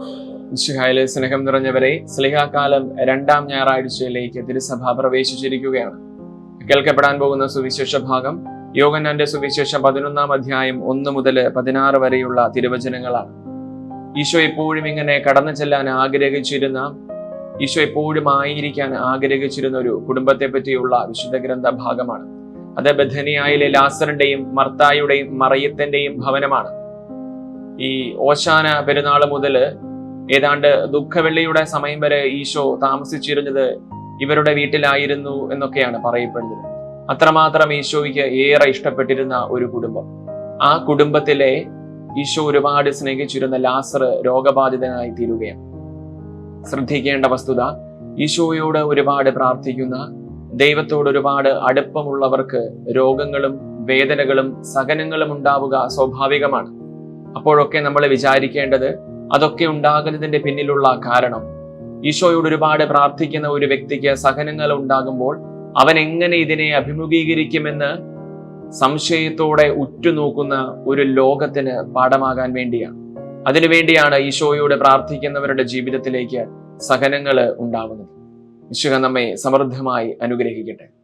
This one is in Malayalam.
മിശിഹായിലെ സ്നേഹം നിറഞ്ഞവരെ സ്ലിഹാകാലം രണ്ടാം ഞായറാഴ്ചയിലേക്ക് തിരുസഭ പ്രവേശിച്ചിരിക്കുകയാണ്. കേൾക്കപ്പെടാൻ പോകുന്ന സുവിശേഷ ഭാഗം യോഗന്നാന്റെ സുവിശേഷം പതിനൊന്നാം അധ്യായം ഒന്ന് മുതൽ പതിനാറ് വരെയുള്ള തിരുവചനങ്ങളാണ്. ഈശോ എപ്പോഴും ഇങ്ങനെ കടന്നു ചെല്ലാൻ ആഗ്രഹിച്ചിരുന്ന ഈശോ എപ്പോഴും ആയിരിക്കാൻ ആഗ്രഹിച്ചിരുന്ന ഒരു കുടുംബത്തെ പറ്റിയുള്ള വിശുദ്ധ ഗ്രന്ഥ ഭാഗമാണ്. അത് ബഥനിയായിലെ ലാസറിന്റെയും മർത്തായുടെയും മറയത്തിന്റെയും ഭവനമാണ്. ഈ ഓശാന പെരുന്നാൾ മുതൽ ഏതാണ്ട് ദുഃഖവെള്ളിയുടെ സമയം വരെ ഈശോ താമസിച്ചിരുന്നത് ഇവരുടെ വീട്ടിലായിരുന്നു എന്നൊക്കെയാണ് പറയപ്പെടുന്നത്. അത്രമാത്രം ഈശോയ്ക്ക് ഏറെ ഇഷ്ടപ്പെട്ടിരുന്ന ഒരു കുടുംബം. ആ കുടുംബത്തിലെ ഈശോ ഒരുപാട് സ്നേഹിച്ചിരുന്ന ലാസർ രോഗബാധിതനായി തീരുകയാണ്. ശ്രദ്ധിക്കേണ്ട വസ്തുത ഈശോയോട് ഒരുപാട് പ്രാർത്ഥിക്കുന്ന ദൈവത്തോട് ഒരുപാട് അടുപ്പമുള്ളവർക്ക് രോഗങ്ങളും വേദനകളും സഹനങ്ങളും ഉണ്ടാവുക സ്വാഭാവികമാണ്. അപ്പോഴൊക്കെ നമ്മൾ വിചാരിക്കേണ്ടത് അതൊക്കെ ഉണ്ടാകുന്നതിന്റെ പിന്നിലുള്ള കാരണം. ഈശോയോട് ഒരുപാട് പ്രാർത്ഥിക്കുന്ന ഒരു വ്യക്തിക്ക് സഹനങ്ങൾ ഉണ്ടാകുമ്പോൾ അവൻ എങ്ങനെ ഇതിനെ അഭിമുഖീകരിക്കുമെന്ന് സംശയത്തോടെ ഉറ്റുനോക്കുന്ന ഒരു ലോകത്തിന് പാഠമാകാൻ വേണ്ടിയാണ്. അതിനുവേണ്ടിയാണ് ഈശോയോട് പ്രാർത്ഥിക്കുന്നവരുടെ ജീവിതത്തിലേക്ക് സഹനങ്ങൾ ഉണ്ടാവുന്നത്. വിശുഖ നമ്മെ സമൃദ്ധമായി അനുഗ്രഹിക്കട്ടെ.